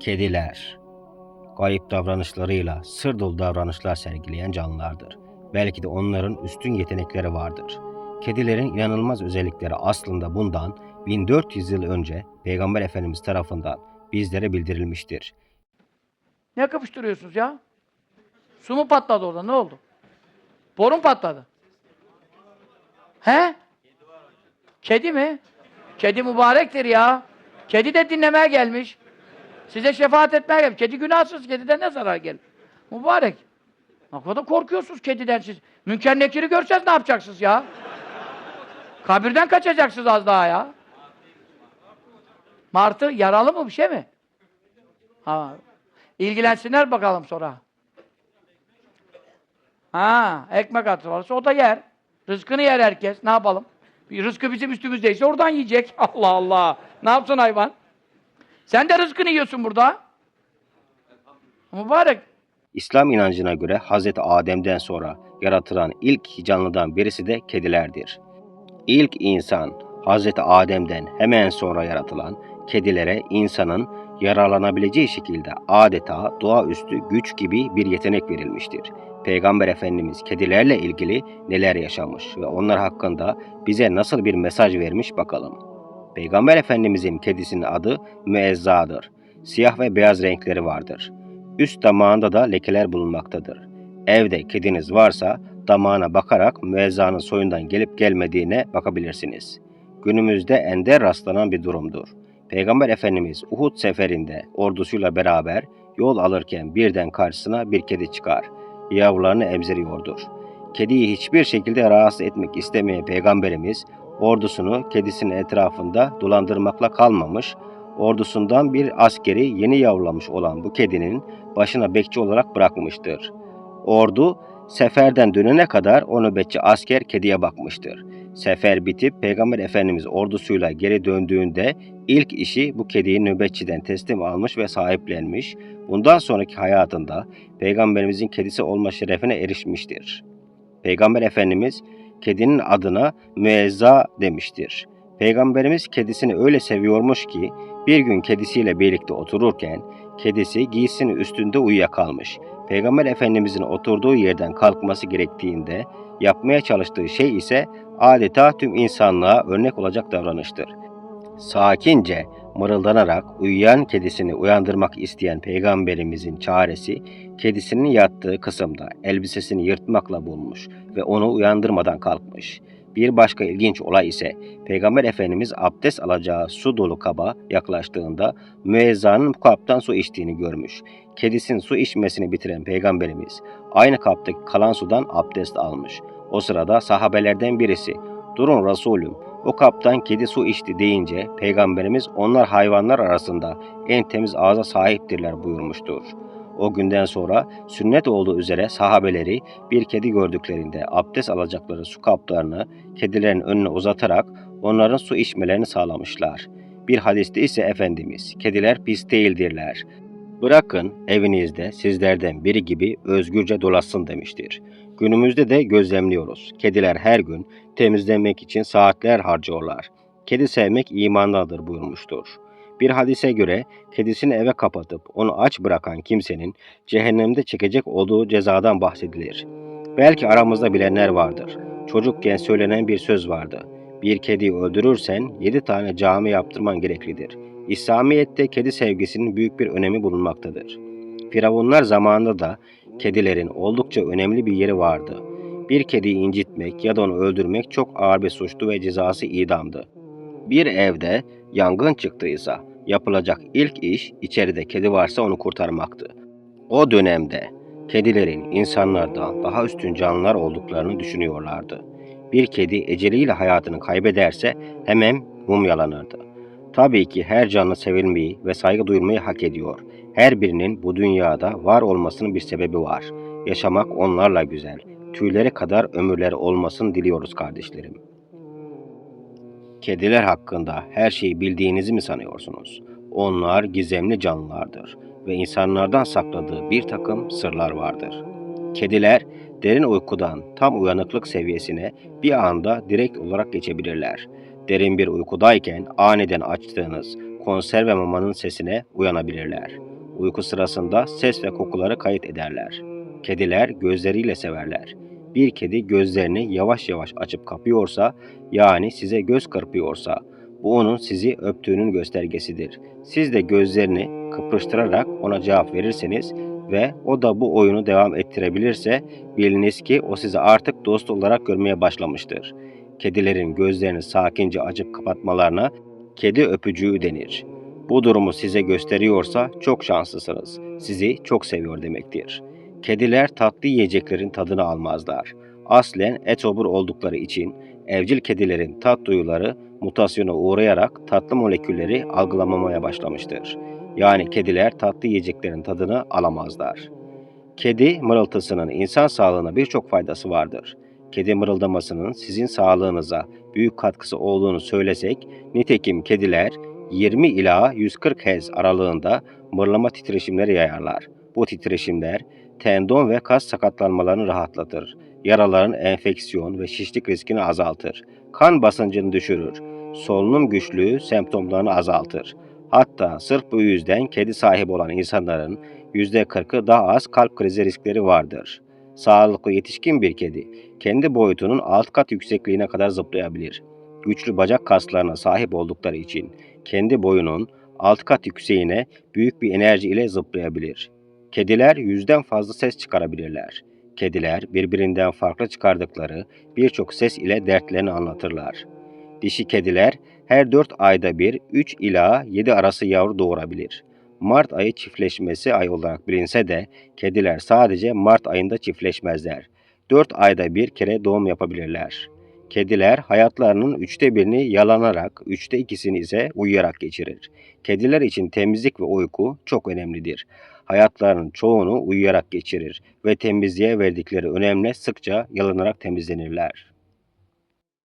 Kediler Kayıp davranışlarıyla sır dolu davranışlar sergileyen canlılardır. Belki de onların üstün yetenekleri vardır. Kedilerin inanılmaz özellikleri aslında bundan 1400 yıl önce Peygamber Efendimiz tarafından bizlere bildirilmiştir. Ne kapıştırıyorsunuz ya? Su mu patladı orada? Ne oldu? Borun patladı. He? Kedi mi? Kedi mübarektir ya. Kedi de dinlemeye gelmiş. Size şefaat etmeye gelmiş. Kedi günahsız. Kediden ne zarar gelir? Mübarek. Ne kadar korkuyorsunuz kediden siz. Münker Nekir'i görseniz ne yapacaksınız ya? Kabirden kaçacaksınız az daha ya. Martı yaralı mı bir şey mi? Ha. İlgilensinler bakalım sonra. Ha, ekmek atı varsa o da yer. Rızkını yer herkes. Ne yapalım? Rızkı bizim üstümüzdeyse oradan yiyecek. Allah Allah. Ne yapsın hayvan? Sen de rızkını yiyorsun burada. Mübarek. İslam inancına göre Hz. Adem'den sonra yaratılan ilk canlıdan birisi de kedilerdir. İlk insan Hz. Adem'den hemen sonra yaratılan kedilere insanın yararlanabileceği şekilde adeta doğaüstü güç gibi bir yetenek verilmiştir. Peygamber Efendimiz kedilerle ilgili neler yaşamış ve onlar hakkında bize nasıl bir mesaj vermiş bakalım. Peygamber Efendimizin kedisinin adı Müezza'dır. Siyah ve beyaz renkleri vardır. Üst damağında da lekeler bulunmaktadır. Evde kediniz varsa damağına bakarak müezzanın soyundan gelip gelmediğine bakabilirsiniz. Günümüzde ender rastlanan bir durumdur. Peygamber Efendimiz Uhud seferinde ordusuyla beraber yol alırken birden karşısına bir kedi çıkar. Yavrularını emziriyordur. Kediyi hiçbir şekilde rahatsız etmek istemeyen Peygamberimiz ordusunu kedisinin etrafında dolandırmakla kalmamış, ordusundan bir askeri yeni yavrulamış olan bu kedinin başına bekçi olarak bırakmıştır. Ordu seferden dönene kadar o nöbetçi asker kediye bakmıştır. Sefer bitip Peygamber Efendimiz ordusuyla geri döndüğünde ilk işi bu kediyi nöbetçiden teslim almış ve sahiplenmiş. Bundan sonraki hayatında Peygamberimizin kedisi olma şerefine erişmiştir. Peygamber Efendimiz kedinin adına müezza demiştir. Peygamberimiz kedisini öyle seviyormuş ki bir gün kedisiyle birlikte otururken kedisi giysinin üstünde uyuyakalmış. Peygamber Efendimizin oturduğu yerden kalkması gerektiğinde yapmaya çalıştığı şey ise adeta tüm insanlığa örnek olacak davranıştır. Sakince mırıldanarak uyuyan kedisini uyandırmak isteyen peygamberimizin çaresi kedisinin yattığı kısımda elbisesini yırtmakla bulmuş ve onu uyandırmadan kalkmış. Bir başka ilginç olay ise Peygamber Efendimiz abdest alacağı su dolu kaba yaklaştığında müezzanın bu kaptan su içtiğini görmüş. Kedisinin su içmesini bitiren Peygamberimiz aynı kaptaki kalan sudan abdest almış. O sırada sahabelerden birisi "Durun Resulüm, o kaptan kedi su içti." deyince Peygamberimiz onlar hayvanlar arasında en temiz ağza sahiptirler buyurmuştur. O günden sonra sünnet olduğu üzere sahabeleri bir kedi gördüklerinde abdest alacakları su kaplarını kedilerin önüne uzatarak onların su içmelerini sağlamışlar. Bir hadiste ise Efendimiz, kediler pis değildirler. Bırakın evinizde sizlerden biri gibi özgürce dolaşsın demiştir. Günümüzde de gözlemliyoruz. Kediler her gün temizlenmek için saatler harcıyorlar. Kedi sevmek imandadır buyurmuştur. Bir hadise göre kedisini eve kapatıp onu aç bırakan kimsenin cehennemde çekecek olduğu cezadan bahsedilir. Belki aramızda bilenler vardır. Çocukken söylenen bir söz vardı. Bir kediyi öldürürsen yedi tane cami yaptırman gereklidir. İslamiyet'te kedi sevgisinin büyük bir önemi bulunmaktadır. Firavunlar zamanında da kedilerin oldukça önemli bir yeri vardı. Bir kediyi incitmek ya da onu öldürmek çok ağır bir suçtu ve cezası idamdı. Bir evde yangın çıktıysa yapılacak ilk iş içeride kedi varsa onu kurtarmaktı. O dönemde kedilerin insanlardan daha üstün canlılar olduklarını düşünüyorlardı. Bir kedi eceliyle hayatını kaybederse hemen mumyalanırdı. Tabii ki her canlı sevilmeyi ve saygı duyulmayı hak ediyor. Her birinin bu dünyada var olmasının bir sebebi var. Yaşamak onlarla güzel. Tüyleri kadar ömürleri olmasını diliyoruz kardeşlerim. Kediler hakkında her şeyi bildiğinizi mi sanıyorsunuz? Onlar gizemli canlılardır ve insanlardan sakladığı bir takım sırlar vardır. Kediler derin uykudan tam uyanıklık seviyesine bir anda direkt olarak geçebilirler. Derin bir uykudayken aniden açtığınız konserve mamanın sesine uyanabilirler. Uyku sırasında ses ve kokuları kayıt ederler. Kediler gözleriyle severler. Bir kedi gözlerini yavaş yavaş açıp kapıyorsa, yani size göz kırpıyorsa, bu onun sizi öptüğünün göstergesidir. Siz de gözlerini kıpırıştırarak ona cevap verirseniz ve o da bu oyunu devam ettirebilirse biliniz ki o sizi artık dost olarak görmeye başlamıştır. Kedilerin gözlerini sakince açıp kapatmalarına kedi öpücüğü denir. Bu durumu size gösteriyorsa çok şanslısınız. Sizi çok seviyor demektir. Kediler tatlı yiyeceklerin tadını almazlar. Aslen etobur oldukları için evcil kedilerin tat duyuları mutasyona uğrayarak tatlı molekülleri algılamamaya başlamıştır. Yani kediler tatlı yiyeceklerin tadını alamazlar. Kedi mırıltısının insan sağlığına birçok faydası vardır. Kedi mırıldamasının sizin sağlığınıza büyük katkısı olduğunu söylesek, nitekim kediler 20 ila 140 Hz aralığında mırlama titreşimleri yayarlar. Bu titreşimler tendon ve kas sakatlanmalarını rahatlatır. Yaraların enfeksiyon ve şişlik riskini azaltır. Kan basıncını düşürür. Solunum güçlüğü semptomlarını azaltır. Hatta sırf bu yüzden kedi sahibi olan insanların %40'ı daha az kalp krizi riskleri vardır. Sağlıklı yetişkin bir kedi kendi boyutunun alt kat yüksekliğine kadar zıplayabilir. Güçlü bacak kaslarına sahip oldukları için kendi boyunun alt kat yükseğine büyük bir enerji ile zıplayabilir. Kediler yüzden fazla ses çıkarabilirler. Kediler birbirinden farklı çıkardıkları birçok ses ile dertlerini anlatırlar. Dişi kediler her 4 ayda bir 3 ila 7 arası yavru doğurabilir. Mart ayı çiftleşmesi ay olarak bilinse de kediler sadece Mart ayında çiftleşmezler. 4 ayda bir kere doğum yapabilirler. Kediler hayatlarının üçte birini yalanarak, üçte ikisini ise uyuyarak geçirir. Kediler için temizlik ve uyku çok önemlidir. Hayatlarının çoğunu uyuyarak geçirir ve temizliğe verdikleri önemle sıkça yalanarak temizlenirler.